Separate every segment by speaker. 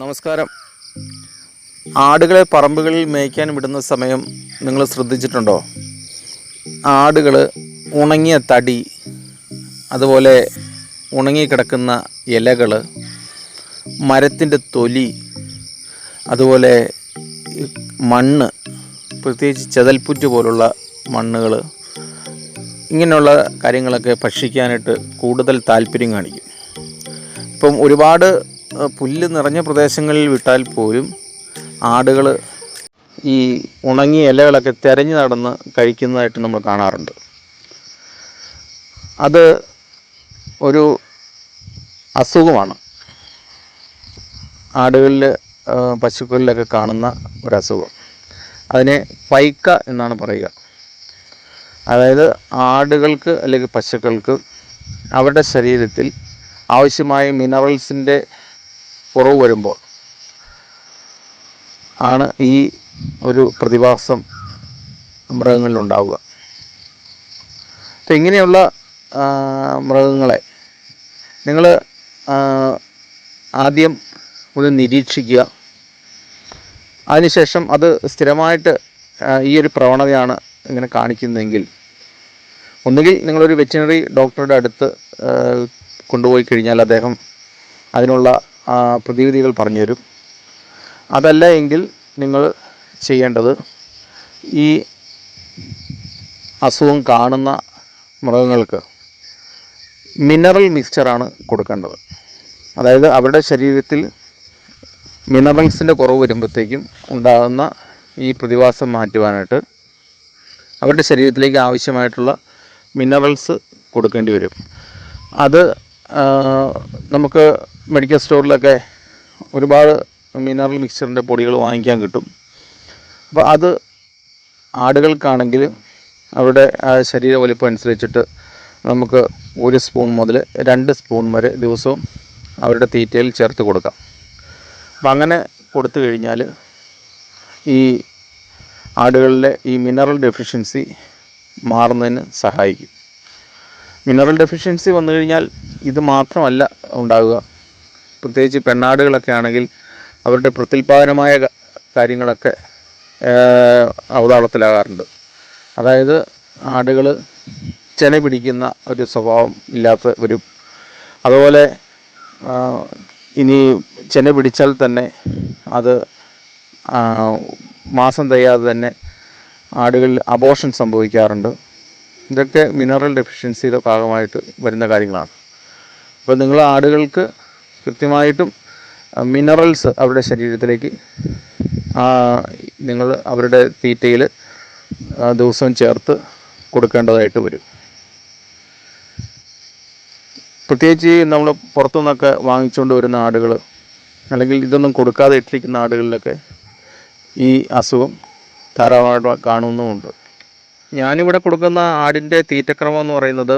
Speaker 1: നമസ്കാരം. ആടുകളെ പറമ്പുകളിൽ മേയ്ക്കാൻ വിടുന്ന സമയം നിങ്ങൾ ശ്രദ്ധിച്ചിട്ടുണ്ടോ? ആടുകൾ ഉണങ്ങിയ തടി അതുപോലെ ഉണങ്ങിക്കിടക്കുന്ന ഇലകൾ മരത്തിന്റെ തൊലി അതുപോലെ മണ്ണ് പ്രത്യേകിച്ച് ചെതൽപ്പുറ്റ് പോലുള്ള മണ്ണുകൾ ഇങ്ങനെയുള്ള കാര്യങ്ങളൊക്കെ ഭക്ഷിക്കാനായിട്ട് കൂടുതൽ താല്പര്യം കാണിക്കും. ഇപ്പം ഒരുപാട് പുല്ല് നിറഞ്ഞ പ്രദേശങ്ങളിൽ വിട്ടാൽ പോലും ആടുകൾ ഈ ഉണങ്ങിയ ഇലകളൊക്കെ തിരഞ്ഞു നടന്ന് കഴിക്കുന്നതായിട്ട് നമ്മൾ കാണാറുണ്ട്. അത് ഒരു അസുഖമാണ്. ആടുകളിൽ പശുക്കളിലൊക്കെ കാണുന്ന ഒരു അസുഖം. അതിനെ പൈക്ക എന്നാണ് പറയുക. അതായത് ആടുകൾക്ക് അല്ലെങ്കിൽ പശുക്കൾക്ക് അവരുടെ ശരീരത്തിൽ ആവശ്യമായ മിനറൽസിന്റെ കുറവ് വരുമ്പോൾ ആണ് ഈ ഒരു പ്രതിഭാസം മൃഗങ്ങളിലുണ്ടാവുക. അപ്പം ഇങ്ങനെയുള്ള മൃഗങ്ങളെ നിങ്ങൾ ആദ്യം ഒന്ന് നിരീക്ഷിക്കുക. അതിനുശേഷം അത് സ്ഥിരമായിട്ട് ഈ ഒരു പ്രവണതയാണ് ഇങ്ങനെ കാണിക്കുന്നതെങ്കിൽ ഒന്നുകിൽ നിങ്ങളൊരു വെറ്റിനറി ഡോക്ടറുടെ അടുത്ത് കൊണ്ടുപോയി കഴിഞ്ഞാൽ അദ്ദേഹം അതിനുള്ള പ്രതിവിധികൾ പറഞ്ഞു തരും അതല്ല എങ്കിൽ നിങ്ങൾ ചെയ്യേണ്ടത് ഈ അസുഖം കാണുന്ന മൃഗങ്ങൾക്ക് മിനറൽ മിക്സ്ചറാണ് കൊടുക്കേണ്ടത്. അതായത് അവരുടെ ശരീരത്തിൽ മിനറൽസിന്റെ കുറവ് വരുമ്പോഴത്തേക്കും ഉണ്ടാകുന്ന ഈ പ്രതിഭാസം മാറ്റുവാനായിട്ട് അവരുടെ ശരീരത്തിലേക്ക് ആവശ്യമായിട്ടുള്ള മിനറൽസ് കൊടുക്കേണ്ടി വരും. അത് നമുക്ക് മെഡിക്കൽ സ്റ്റോറിലൊക്കെ ഒരുപാട് മിനറൽ മിക്സ്ചറിന്റെ പൊടികൾ വാങ്ങിക്കാൻ കിട്ടും. അപ്പോൾ അത് ആടുകൾക്കാണെങ്കിൽ അവരുടെ ശരീര വലിപ്പം അനുസരിച്ചിട്ട് നമുക്ക് ഒരു സ്പൂൺ മുതൽ രണ്ട് സ്പൂൺ വരെ ദിവസവും അവരുടെ തീറ്റയിൽ ചേർത്ത് കൊടുക്കാം. അപ്പം അങ്ങനെ കൊടുത്തു കഴിഞ്ഞാൽ ഈ ആടുകളിലെ ഈ മിനറൽ ഡെഫിഷ്യൻസി മാറുന്നതിന് സഹായിക്കും. മിനറൽ ഡെഫിഷ്യൻസി വന്നു കഴിഞ്ഞാൽ ഇത് മാത്രമല്ല ഉണ്ടാവുക. പ്രത്യേകിച്ച് പെണ്ണാടുകളൊക്കെ ആണെങ്കിൽ അവരുടെ പ്രത്യുൽപാദനമായ കാര്യങ്ങളൊക്കെ അവതാളത്തിലാകാറുണ്ട്. അതായത് ആടുകൾ ചെന പിടിക്കുന്ന ഒരു സ്വഭാവം ഇല്ലാത്ത ഒരു അതുപോലെ ഇനി ചെന പിടിച്ചാൽ തന്നെ അത് മാസം തികയാതെ തന്നെ ആടുകളിൽ അബോഷൻ സംഭവിക്കാറുണ്ട്. ഇതൊക്കെ മിനറൽ ഡെഫിഷ്യൻസിയുടെ ഭാഗമായിട്ട് വരുന്ന കാര്യങ്ങളാണ്. അപ്പോൾ നിങ്ങൾ ആടുകൾക്ക് കൃത്യമായിട്ടും മിനറൽസ് അവരുടെ ശരീരത്തിലേക്ക് നിങ്ങൾ അവരുടെ തീറ്റയിൽ ദിവസവും ചേർത്ത് കൊടുക്കേണ്ടതായിട്ട് വരും. പ്രത്യേകിച്ച് നമ്മൾ പുറത്തുനിന്നൊക്കെ വാങ്ങിച്ചുകൊണ്ട് വരുന്ന ആടുകൾ അല്ലെങ്കിൽ ഇതൊന്നും കൊടുക്കാതെ ഇട്ടിരിക്കുന്ന ആടുകളിലൊക്കെ ഈ അസുഖം ധാരാളമായിട്ട് കാണുന്നുമുണ്ട്. ഞാനിവിടെ കൊടുക്കുന്ന ആടിന്റെ തീറ്റക്രമം എന്ന് പറയുന്നത്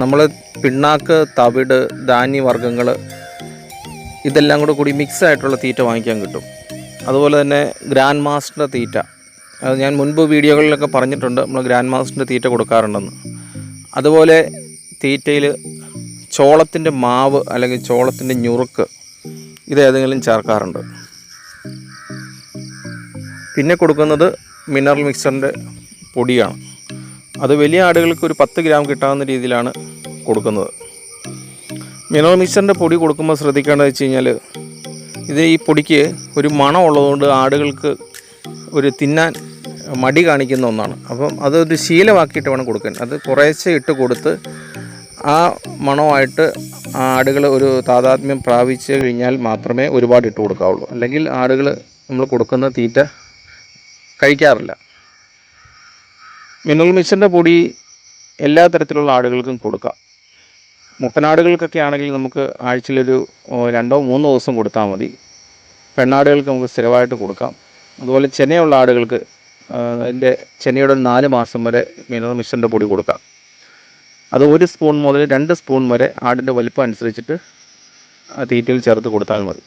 Speaker 1: നമ്മൾ പിണ്ണാക്ക് തവിട് ധാന്യവർഗങ്ങൾ ഇതെല്ലാം കൂടെ കൂടി മിക്സ് ആയിട്ടുള്ള തീറ്റ വാങ്ങിക്കാൻ കിട്ടും. അതുപോലെ തന്നെ ഗ്രാൻഡ് മാസ്റ്ററിന്റെ തീറ്റ. അത് ഞാൻ മുൻപ് വീഡിയോകളിലൊക്കെ പറഞ്ഞിട്ടുണ്ട് നമ്മൾ ഗ്രാൻഡ് മാസ്റ്ററിന്റെ തീറ്റ കൊടുക്കാറുണ്ടെന്ന്. അതുപോലെ തീറ്റയിൽ ചോളത്തിന്റെ മാവ് അല്ലെങ്കിൽ ചോളത്തിന്റെ ഞുറുക്ക് ഇതേതെങ്കിലും ചേർക്കാറുണ്ട്. പിന്നെ കൊടുക്കുന്നത് മിനറൽ മിക്സറിന്റെ പൊടിയാണ്. അത് വലിയ ആടുകൾക്ക് ഒരു പത്ത് ഗ്രാം കിട്ടാവുന്ന രീതിയിലാണ് കൊടുക്കുന്നത്. മിനറൽ മിക്സറിന്റെ പൊടി കൊടുക്കുമ്പോൾ ശ്രദ്ധിക്കേണ്ടത് വെച്ച് കഴിഞ്ഞാൽ ഇത് ഈ പൊടിക്ക് ഒരു മണം ഉള്ളതുകൊണ്ട് ആടുകൾക്ക് ഒരു തിന്നാൻ മടി കാണിക്കുന്ന ഒന്നാണ്. അപ്പം അതൊരു ശീലമാക്കിയിട്ട് വേണം കൊടുക്കാൻ. അത് കുറേശ്ശെ ഇട്ട് കൊടുത്ത് ആ മണമായിട്ട് ആടുകൾ ഒരു താതാത്മ്യം പ്രാപിച്ചു കഴിഞ്ഞാൽ മാത്രമേ ഒരുപാട് ഇട്ട് കൊടുക്കാവുള്ളൂ. അല്ലെങ്കിൽ ആടുകൾ നമ്മൾ കൊടുക്കുന്ന തീറ്റ കഴിക്കാറില്ല. മിനറൽ മിക്സിന്റെ പൊടി എല്ലാ തരത്തിലുള്ള ആടുകൾക്കും കൊടുക്കാം. മുട്ടനാടുകൾക്കൊക്കെ ആണെങ്കിൽ നമുക്ക് ആഴ്ചയിലൊരു രണ്ടോ മൂന്നോ ദിവസം കൊടുത്താൽ മതി. പെണ്ണാടുകൾക്ക് നമുക്ക് സ്ഥിരമായിട്ട് കൊടുക്കാം. അതുപോലെ ചെനയുള്ള ആടുകൾക്ക് അതിന്റെ ചെനയുടെ നാല് മാസം വരെ മിനറൽ മിക്സിന്റെ പൊടി കൊടുക്കാം. അത് ഒരു സ്പൂൺ മുതൽ രണ്ട് സ്പൂൺ വരെ ആടിന്റെ വലിപ്പം അനുസരിച്ചിട്ട് തീറ്റയിൽ ചേർത്ത് കൊടുത്താൽ മതി.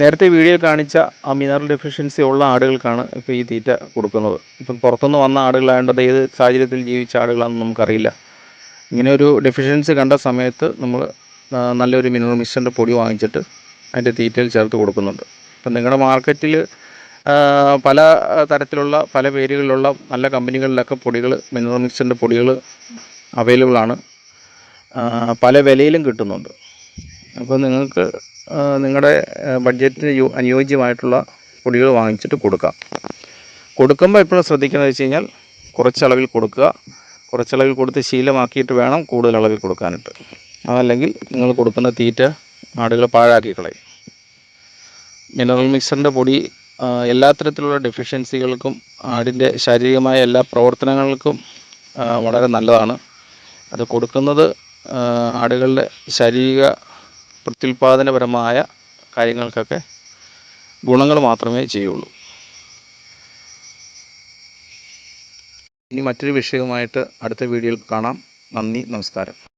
Speaker 1: നേരത്തെ വീഡിയോയിൽ കാണിച്ച ആ മിനറൽ ഡെഫിഷ്യൻസി ഉള്ള ആടുകൾക്കാണ് ഇപ്പോൾ ഈ തീറ്റ കൊടുക്കുന്നത്. ഇപ്പം പുറത്തുനിന്ന് വന്ന ആടുകളായതുകൊണ്ട് ഏത് സാഹചര്യത്തിൽ ജീവിച്ച ആടുകളാണെന്ന് നമുക്കറിയില്ല. ഇങ്ങനെ ഒരു ഡെഫിഷ്യൻസി കണ്ട സമയത്ത് നമ്മൾ നല്ലൊരു മിനറൽ മിക്സറിന്റെ പൊടി വാങ്ങിച്ചിട്ട് അതിന്റെ തീറ്റയിൽ ചേർത്ത് കൊടുക്കുന്നുണ്ട്. അപ്പം നിങ്ങളുടെ മാർക്കറ്റിൽ പല തരത്തിലുള്ള പല പേരുകളിലുള്ള നല്ല കമ്പനികളിലൊക്കെ പൊടികൾ മിനറൽ മിക്സറിന്റെ പൊടികൾ അവൈലബിൾ ആണ്. പല വിലയിലും കിട്ടുന്നുണ്ട്. അപ്പോൾ നിങ്ങൾക്ക് നിങ്ങളുടെ ബഡ്ജറ്റിന് അനുയോജ്യമായിട്ടുള്ള പൊടികൾ വാങ്ങിച്ചിട്ട് കൊടുക്കാം. കൊടുക്കുമ്പോൾ എപ്പോഴും ശ്രദ്ധിക്കുന്നത് വെച്ച് കഴിഞ്ഞാൽ കുറച്ചളവിൽ കൊടുക്കുക. കുറച്ചളവിൽ കൊടുത്ത് ശീലമാക്കിയിട്ട് വേണം കൂടുതൽ അളവിൽ കൊടുക്കാനായിട്ട്. അതല്ലെങ്കിൽ നിങ്ങൾ കൊടുക്കുന്ന തീറ്റ ആടുകൾ പാഴാക്കി കളയും. മിനറൽ മിക്സറിന്റെ പൊടി എല്ലാ തരത്തിലുള്ള ഡെഫിഷ്യൻസികൾക്കും ആടിന്റെ ശാരീരികമായ എല്ലാ പ്രവർത്തനങ്ങൾക്കും വളരെ നല്ലതാണ്. അത് കൊടുക്കുന്നത് ആടുകളുടെ ശാരീരിക പ്രത്യുൽപാദനപരമായ കാര്യങ്ങൾക്കൊക്കെ ഗുണങ്ങൾ മാത്രമേ ചെയ്യുള്ളൂ. ഇനി മറ്റൊരു വിഷയവുമായിട്ട് അടുത്ത വീഡിയോയിൽ കാണാം. നന്ദി നമസ്കാരം.